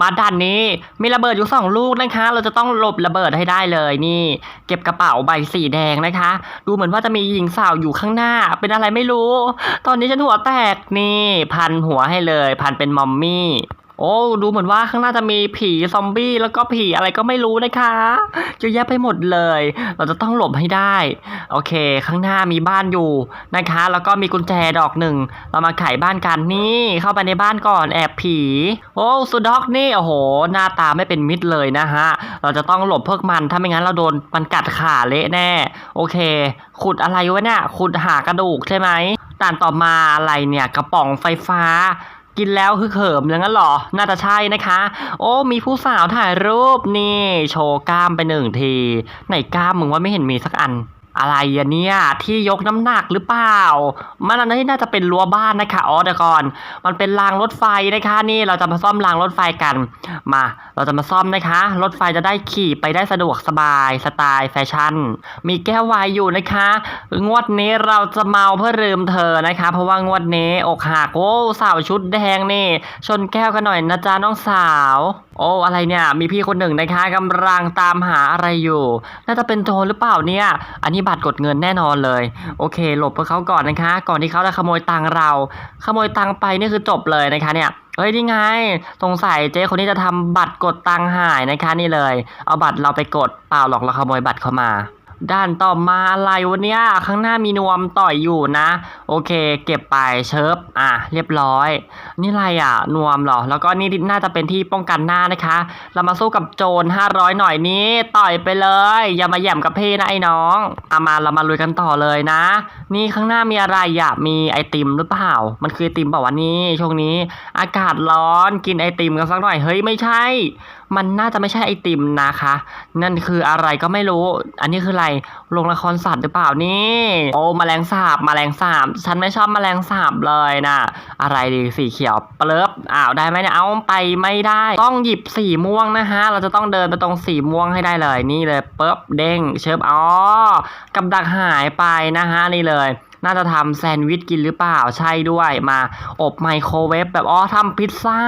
มาด้านนี้มีระเบิดอยู่สองลูกนะคะ เราจะต้องหลบระเบิดให้ได้เลยนี่ เก็บกระเป๋าใบสีแดงนะคะ ดูเหมือนว่าจะมีหญิงสาวอยู่ข้างหน้า เป็นอะไรไม่รู้ ตอนนี้ฉันหัวแตกนี่ พันหัวให้เลย พันเป็นมอมมี่ โอ้ดูเหมือนว่าข้างหน้าจะมีผีซอมบี้แล้วก็ผีอะไรก็ไม่รู้นะคะเยอะแยะไปหมดเลย เราจะต้องหลบให้ได้ โอเค ข้างหน้ามีบ้านอยู่นะคะ แล้วก็มีกุญแจดอกหนึ่ง เรามาไขบ้านกันนี่เข้าไปในบ้านก่อนแอบผี โอ้สุด็อกนี่โอ้โห หน้าตาไม่เป็นมิตรเลยนะฮะเราจะต้องหลบเพวกมันถ้าไม่งั้นเราโดนมันกัดขาเละแน่ โอเค ขุดอะไรวะเนี่ยขุดหากระดูกใช่ไหมด่านต่อมาอะไรเนี่ยกระป๋องไฟฟ้า กินแล้วคือเขิมอย่างนั้นหรอ น่าจะใช่นะคะ โอ้ มีผู้สาวถ่ายรูปนี่ โชว์กล้ามไปหนึ่งที ไหนกล้ามมึงว่าไม่เห็นมีสักอัน อะไรอะเนี่ยที่ยกน้ำหนักหรือเปล่า มันอันนี้น่าจะเป็นรั้วบ้านนะคะอ๋อเดี๋ยวก่อน มันเป็นรางรถไฟนะคะนี่เราจะมาซ่อมรางรถไฟกัน มา เราจะมาซ่อมนะคะ รถไฟจะได้ขี่ไปได้สะดวกสบายสไตล์แฟชั่น มีแก้ววายอยู่นะคะ งวดนี้เราจะเมาเพื่อลืมเธอนะคะ เพราะว่างวดนี้อกหักโอ้สาวชุดแดงนี่ ชนแก้วกันหน่อยนะจ๊ะน้องสาวโอ้อะไรเนี่ยมีพี่คนหนึ่งนะคะกำลังตามหาอะไรอยู่ น่าจะเป็นโจรหรือเปล่าเนี่ย อันนี้บัตรกดเงินแน่นอนเลย โอเค หลบพวกเขาก่อนนะคะ ก่อนที่เขาจะขโมยตังเรา ขโมยตังไปนี่คือจบเลยนะคะเนี่ยเฮ้ยนี่ไงสงสัยเจ๊คนนี้จะทำบัตรกดตังหายนะคะนี่เลย เอาบัตรเราไปกดเปล่าหรอกเราขโมยบัตรเข้ามา ด้านต่อมาอะไรวันเนี้ยข้างหน้ามีนวมต่อยอยู่นะ โอเค เก็บไปเชิบอะ เรียบร้อย นี่อะไรอะ นวมเหรอ แล้วก็นี่น่าจะเป็นที่ป้องกันหน้านะคะ เรามาสู้กับโจร500 หน่อยนี้ต่อยไปเลย อย่ามาแย่มกับพี่นะไอ้น้องเอามาเรามาลุยกันต่อเลยนะ นี่ข้างหน้ามีอะไรอะ มีไอติมหรือเปล่า มันคือไอติมเปล่าวะนี่ช่วงนี้ อากาศร้อนกินไอติมกันสักหน่อยเฮ้ยไม่ใช่ มันน่าจะไม่ใช่ไอติมนะคะ นั่นคืออะไรก็ไม่รู้ อันนี้คืออะไรโรงละครสัตว์หรือเปล่านี่ โอ้มแมลงสาบมแมลงสาบ ฉันไม่ชอบมแมลงสาบเลยนะอะไรดีสีเขียวเปลิบอ้าวได้ไหมเนี่ยเอาไปไม่ได้ ต้องหยิบสีม่วงนะฮะ เราจะต้องเดินไปตรงสีม่วงให้ได้เลย นี่เลยเปิ๊บเด้งเชิบอ๋อกับดักหายไปนะฮะนี่เลย น่าจะทำแซนด์วิชกินหรือเปล่าใช่ด้วยมาอบไมโครเวฟแบบอ๋อทำพิซซ่า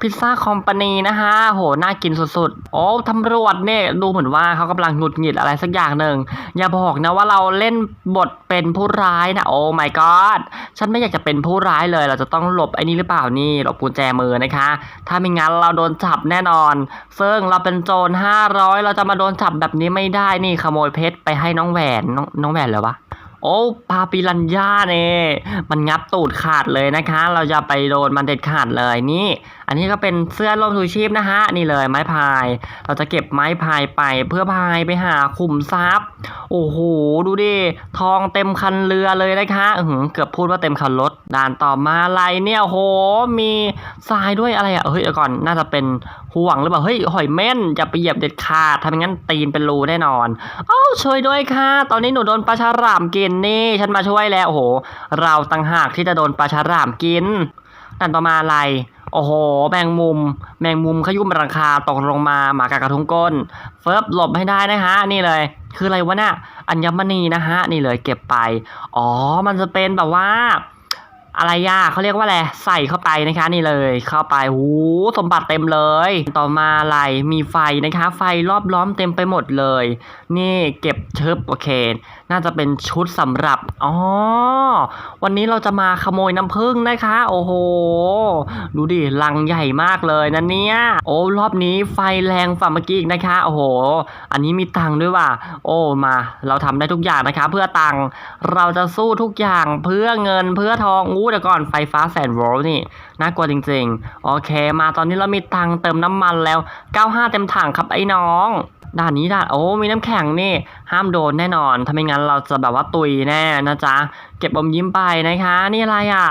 พิซซ่าคอมพานีนะฮะโหน่ากินสุดๆโอ้ตำรวจเนี่ยดูเหมือนว่าเขากำลังหงุดหงิดอะไรสักอย่างหนึ่งอย่าบอกนะว่าเราเล่นบทเป็นผู้ร้ายนะโอ้ my god ฉันไม่อยากจะเป็นผู้ร้ายเลย เราจะต้องหลบไอ้นี่หรือเปล่านี่หลบกุญแจมือนะคะ ถ้าไม่งั้นเราโดนจับแน่นอน ซึ่งเราเป็นโจร500 เราจะมาโดนจับแบบนี้ไม่ได้นี่ขโมยเพชรไปให้น้องแหวนน้องน้องแหวนเหรอวะ โอ้ปาปิรันย่าเนี่ยมันงับตูดขาดเลยนะคะ เราจะไปโดนมันเด็ดขาดเลยนี่ อันนี้ก็เป็นเสื้อร่มชูชีพนะฮะนี่เลยไม้พาย เราจะเก็บไม้พายไปเพื่อพายไปหาขุมทรัพย์ โอ้โหดูดิทองเต็มคันเรือเลยนะคะหืเกือบพูดว่าเต็มคันรถด่านต่อมาอะไรเนี่ยโหมีทรายด้วยอะไรอะเฮ้ยเดี๋ยวก่อนน่าจะเป็นห่วงหรือเปล่าเฮ้ยหอยเม่นอย่าไปเหยียบเด็ดขาดทำอย่งั้นตีนเป็นรูแน่นอนเอ้าช่วยด้วยค่ะ ตอนนี้หนูโดนปลาฉลามกินนี่ฉันมาช่วยแล้วโอ้โห เราต่างหากที่จะโดนปลาฉลามกินด่นต่อมาอะไร โอ้โห แมงมุม แมงมุมขยุ่มรังคาตกลงมาหมากับกระทุ้งก้น เฟิร์บหลบให้ได้นะฮะ นี่เลย คืออะไรวะเนี่ยอัญมณีนะฮะ นี่เลยเก็บไป อ๋อ มันจะเป็นแบบว่าอะไรยาเขาเรียกว่าอะไรใส่เข้าไปนะคะนี่เลยเข้าไปหูสมบัติเต็มเลย ต่อมาอะไรมีไฟนะคะ ไฟรอบล้อมเต็มไปหมดเลย นี่เก็บเชิบโอเค น่าจะเป็นชุดสำหรับอ๋อวันนี้เราจะมาขโมยน้ำผึ้งนะคะ โอ้โห ดูดิลังใหญ่มากเลยนะเนี่ย โอ้รอบนี้ไฟแรงฝ่าเมื่อกี้อีกนะคะ โอ้โห อันนี้มีตังด้วยว่ะโอ้มา เราทำได้ทุกอย่างนะคะ เพื่อตังเราจะสู้ทุกอย่างเพื่อเงินเพื่อทองอู้เดี๋ยวก่อนไฟฟ้าแสนโวลต์นี่น่ากลัวจริง ๆ โอเค มาตอนนี้เรามีตังเติมน้ำมันแล้ว 95 เต็มถังครับไอ้น้อง ด้านนี้ด่านโอ้มีน้ำแข็งนี่ ห้ามโดนแน่นอน ถ้าไม่งั้นเราจะแบบว่าตุยแน่นะจ๊ะ เก็บอมยิ้มไปนะคะ นี่อะไรอะ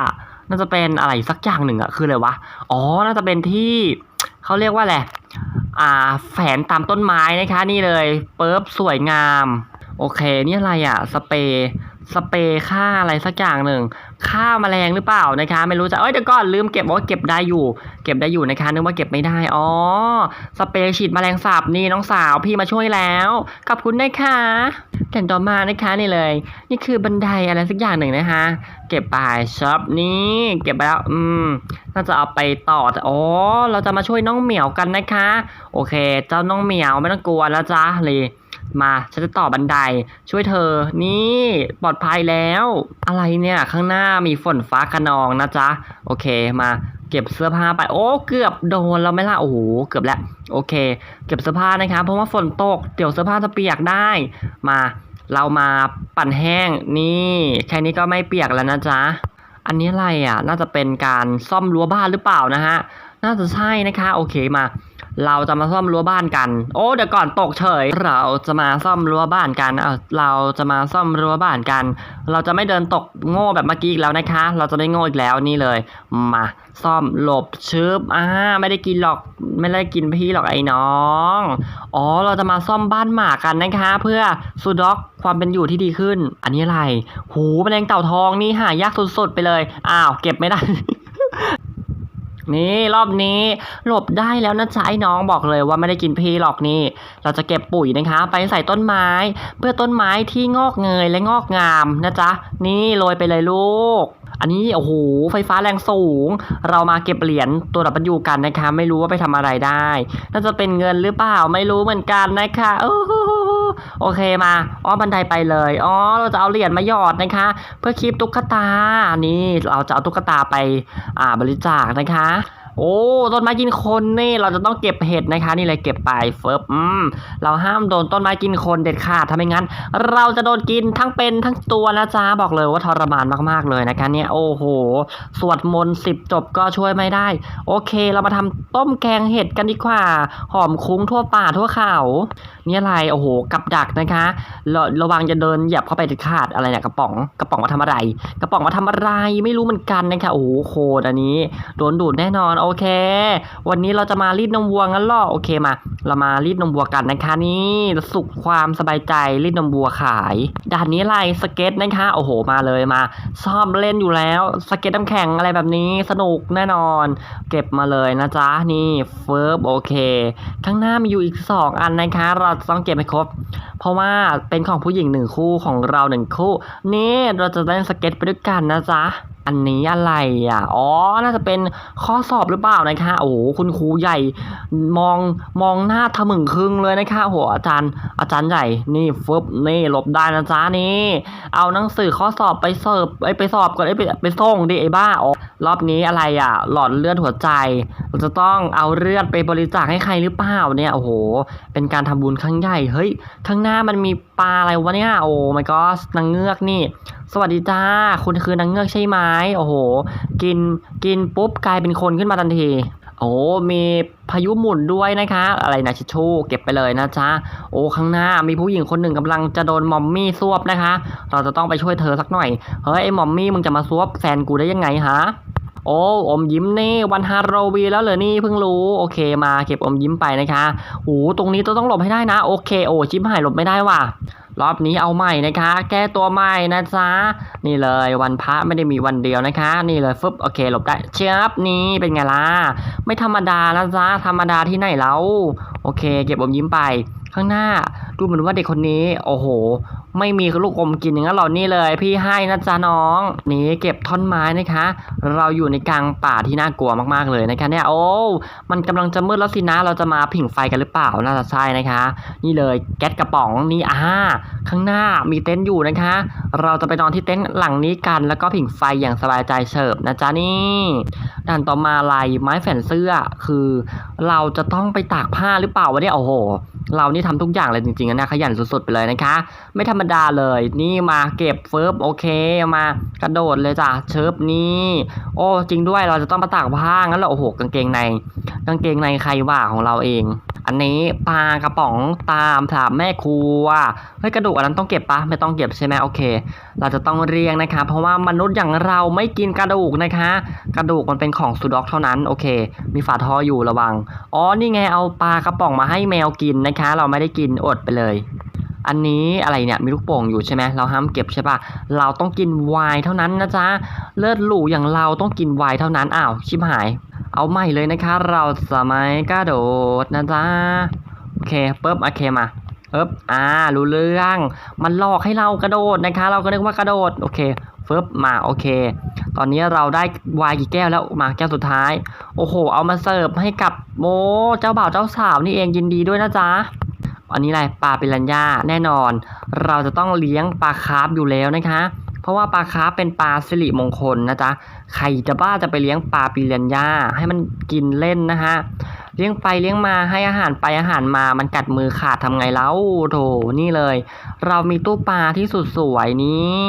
น่าจะเป็นอะไรสักอย่างหนึ่งอะคืออะไรวะ อ๋อ น่าจะเป็นที่เขาเรียกว่าอะไรอ่า แฝนตามต้นไม้นะคะ นี่เลยเปิบสวยงาม โอเค นี่อะไรอะ สเปรย์ สเปรย์ฆ่าอะไรสักอย่างหนึ่งฆ่าแมลงหรือเปล่านะคะ ไม่รู้จะเอ้ยเดี๋ยวก่อนลืมเก็บว่าเก็บได้อยู่ เก็บได้อยู่นะคะนึกว่าเก็บไม่ได้อ๋อสเปรย์ฉีดแมลงสาบนี่น้องสาวพี่มาช่วยแล้วขอบคุณนะคะแต่ต่อมานะคะนี่เลย นี่คือบันไดอะไรสักอย่างหนึ่งนะคะ เก็บไปช็อปนี่เก็บไปแล้วอืมน่าจะเอาไปต่อแต่อ๋อเราจะมาช่วยน้องเหมียวกันนะคะ โอเค เจ้าน้องเหมียวไม่ต้องกลัวแล้วจ้าเลย มาฉันจะต่อบันได ช่วยเธอ นี่ปลอดภัยแล้ว อะไรเนี่ยข้างหน้ามีฝนฟ้าคะนองนะจ๊ะ โอเคมาเก็บเสื้อผ้าไปโอ้เกือบโดนแล้วไม่ล่ะโอ้โหเกือบแล้วโอเค เก็บเสื้อผ้านะคะเพราะว่าฝนตกเดี๋ยวเสื้อผ้าจะเปียกได้มาเรามาปั่นแห้งนี่แค่นี้ก็ไม่เปียกแล้วนะจ๊ะอันนี้อะไรอะน่าจะเป็นการซ่อมรั้วบ้านหรือเปล่านะฮะน่าจะใช่นะคะ โอเคมา เราจะมาซ่อมรั้วบ้านกัน โอ้เดี๋ยวก่อนตกเฉย เราจะมาซ่อมรั้วบ้านกันเออเราจะมาซ่อมรั้วบ้านกัน เราจะไม่เดินตกโง่แบบเมื่อกี้อีกแล้วนะคะ เราจะไม่โง่อีกแล้วนี่เลย มาซ่อมหลบชึบอ่าไม่ได้กินหรอกไม่ได้กินพี่หรอกไอ้น้อง อ๋อเราจะมาซ่อมบ้านหมากันนะคะ เพื่อสูด็อกความเป็นอยู่ที่ดีขึ้น อันนี้อะไร หูแมลงเต่าทองนี่หายากสุดๆไปเลย อ้าวเก็บไม่ได้ นี่รอบนี้หลบได้แล้วนะจ๊ะไอ้น้องบอกเลยว่าไม่ได้กินพี่หรอกนี่ เราจะเก็บปุ๋ยนะคะ ไปใส่ต้นไม้ เพื่อต้นไม้ที่งอกเงยและงอกงามนะจ๊ะนี่โรยไปเลยลูก อันนี้โอ้โหไฟฟ้าแรงสูง เรามาเก็บเหรียญตัวดับเบิลยูกันนะคะ ไม่รู้ว่าไปทำอะไรได้ น่าจะเป็นเงินหรือเปล่าไม่รู้เหมือนกันนะคะโอ้โห โอเคมาอ้อบันไดไปเลยอ๋อเราจะเอาเหรียญมาหยอดนะคะ เพื่อคลิปตุ๊กตานี่เราจะเอาตุ๊กตาไปอ่าบริจาคนะคะ โอ้ต้นไม้กินคนนี่เราจะต้องเก็บเห็ดนะคะ นี่เลยเก็บไปเฟิบอืมเราห้ามโดนต้นไม้กินคนเด็ดขาดถ้าไม่งั้น เราจะโดนกินทั้งเป็นทั้งตัวนะจ๊ะบอกเลยว่าทรมานมากๆเลยนะคะเนี่ยโอ้โห สวดมนต์สิบจบก็ช่วยไม่ได้ โอเค เรามาทำต้มแกงเห็ดกันดีกว่า หอมคุ้งทั่วป่าทั่วเขานี่อะไรโอ้โหกับดักนะคะระระวังจะเดินหยียบเข้าไปเด็ดขาดอะไรเนี่ยกระป๋องกระป๋องมาทำอะไร กระป๋องมาทำอะไรไม่รู้เหมือนกันนะคะโอ้โหโคตรอันนี้โดนดูดแน่นอนโโอเค วันนี้เราจะมารีดนมวัวงั้นหรอโอเคมา เรามารีดนมวัวกันนะคะ นี่สุขความสบายใจรีดนมวัวขายด่านนี้อะไรสเก็ตนะคะโอ้โหมาเลยมาซ่อมเล่นอยู่แล้วสเก็ตน้ำแข็งอะไรแบบนี้สนุกแน่นอน เก็บมาเลยนะจ๊ะนี่เฟิร์บโอเค ข้างหน้ามีอยู่อีก 2 อันนะคะ เราจะต้องเก็บให้ครบ เพราะว่าเป็นของผู้หญิงหนึ่งคู่ของเราหนึ่งคู่ นี่เราจะเล่นสเก็ตไปด้วยกันนะจ๊ะ อันนี้อะไรอะ อ๋อ น่าจะเป็นข้อสอบหรือเปล่านะคะ โอ้โห คุณครูใหญ่มองมองหน้าทะมึงครึ่งเลยนะคะโหอาจารย์อาจารย์ใหญ่ นี่ฟึบนี่หลบได้นะจ๊ะนี่ เอาหนังสือข้อสอบไปเสิร์ฟไอไปสอบก่อนไอไปไปส่งดิไอ้บ้าอ๋อรอบนี้อะไรอะ หลอดเลือดหัวใจ เราจะต้องเอาเลือดไปบริจาคให้ใครหรือเปล่าเนี่ย โอ้โห เป็นการทำบุญครั้งใหญ่ เฮ้ย ข้างหน้ามันมีปลาอะไรวะเนี่ย โอ้ my god นางเงือกนี่ สวัสดีจ้า คุณคือนางเงือกใช่ไหมโอ้โห กินกินปุ๊บกลายเป็นคนขึ้นมาทันทีโอ้มีพายุหมุนด้วยนะคะ อะไรนะชิชชู่เก็บไปเลยนะจ๊ะโอ้ข้างหน้ามีผู้หญิงคนหนึ่งกำลังจะโดนมอมมี่ซวบนะคะ เราจะต้องไปช่วยเธอสักหน่อยเฮ้ยไอ้มอมมี่มึงจะมาซวบแฟนกูได้ยังไงฮะโอ้อมยิ้มนี่วันฮาโลวีแล้วเหรอนี่เพิ่งรู้โอเคมาเก็บอมยิ้มไปนะคะโอ้ตรงนี้ต้องหลบให้ได้นะ โอเคโอ้ชิปหายหลบไม่ได้ว่ะ รอบนี้เอาใหม่นะคะ แก้ตัวใหม่นะจ๊ะนี่เลยวันพระไม่ได้มีวันเดียวนะคะ นี่เลยฟึบโอเคหลบได้เชียบนี่เป็นไงล่ะไม่ธรรมดานะจ๊ะธรรมดาที่ไหนแล้วโอเค เก็บอมยิ้มไปข้างหน้าดูเหมือนว่าเด็กคนนี้ โอ้โห ไม่มีลูกอมกินอย่างนั้นหรอนี่เลย พี่ให้นะจ๊ะน้องนี่เก็บท่อนไม้นะคะ เราอยู่ในกลางป่าที่น่ากลัวมากๆเลยนะคะเนี่ยโอ้มันกำลังจะมืดแล้วสินะเราจะมาผิงไฟกันหรือเปล่าน่าจะใช่นะคะ นี่เลยแก๊สกระป๋องนี่อ่าข้างหน้ามีเต็นท์อยู่นะคะ เราจะไปนอนที่เต็นท์หลังนี้กันแล้วก็ผิงไฟอย่างสบายใจเฉิบนะจ๊ะนี่ด่านต่อมาลายไม้แฝนเสื้อคือ เราจะต้องไปตากผ้าหรือเปล่าวะเนี่ยโอ้โห เรานี่ทำทุกอย่างเลยจริงๆนะเนี่ยขยันสุดๆไปเลยนะคะ ไม่ธรรมดาเลยนี่มาเก็บเฟิร์บโอเคมากระโดดเลยจ้ะเชิบนี่โอ้จริงด้วยเราจะต้องมาตากผ้างั้นเหรอโอ้โหกางเกงใน กางเกงในใครว่าของเราเอง อันนี้ปลากระป๋องตามถามแม่ครัวเฮ้ยกระดูกอันนั้นต้องเก็บปะไม่ต้องเก็บใช่ไหมโอเค เราจะต้องเรียงนะคะ เพราะว่ามนุษย์อย่างเราไม่กินกระดูกนะคะ กระดูกมันเป็นของสุด็อกเท่านั้นโอเค มีฝาท่ออยู่ระวังอ๋อนี่ไงเอาปลากระป๋องมาให้แมวกินนะคะเราไม่ได้กินอดไปเลย อันนี้อะไรเนี่ยมีลูกโป่งอยู่ใช่ไหมเราห้ามเก็บใช่ปะเราต้องกินไวน์เท่านั้นนะจ๊ะเลือดหลูอย่างเราต้องกินไวน์เท่านั้นอ้าวชิบหาย เอาใหม่เลยนะคะ เราจะไมกระโดดนะจ๊ะโอเคปุ๊บโอเคมาเอ๊บอ่ารู้เรื่อง มันหลอกให้เรากระโดดนะคะ เราก็นึกว่ากระโดดโอเค ฟึบมาโอเค ตอนนี้เราได้วน์กี่แก้วแล้วมาแก้วสุดท้าย โอ้โห เอามาเสิร์ฟให้กับโมเจ้าบ่าวเจ้าสาวนี่เองยินดีด้วยนะจ๊ะอันนี้อะไรปลาปิรันย่าแน่นอน เราจะต้องเลี้ยงปลาคาร์ฟอยู่แล้วนะคะ เพราะว่าปลาคาร์ฟเป็นปลาสิริมงคลนะจ๊ะใครจะบ้าจะไปเลี้ยงปลาปิรันย่าให้มันกินเล่นนะฮะเลี้ยงไปเลี้ยงมาให้อาหารไปอาหารมามันกัดมือขาดทำไงแล้วโถนี่เลย เรามีตู้ปลาที่สุดสวยนี่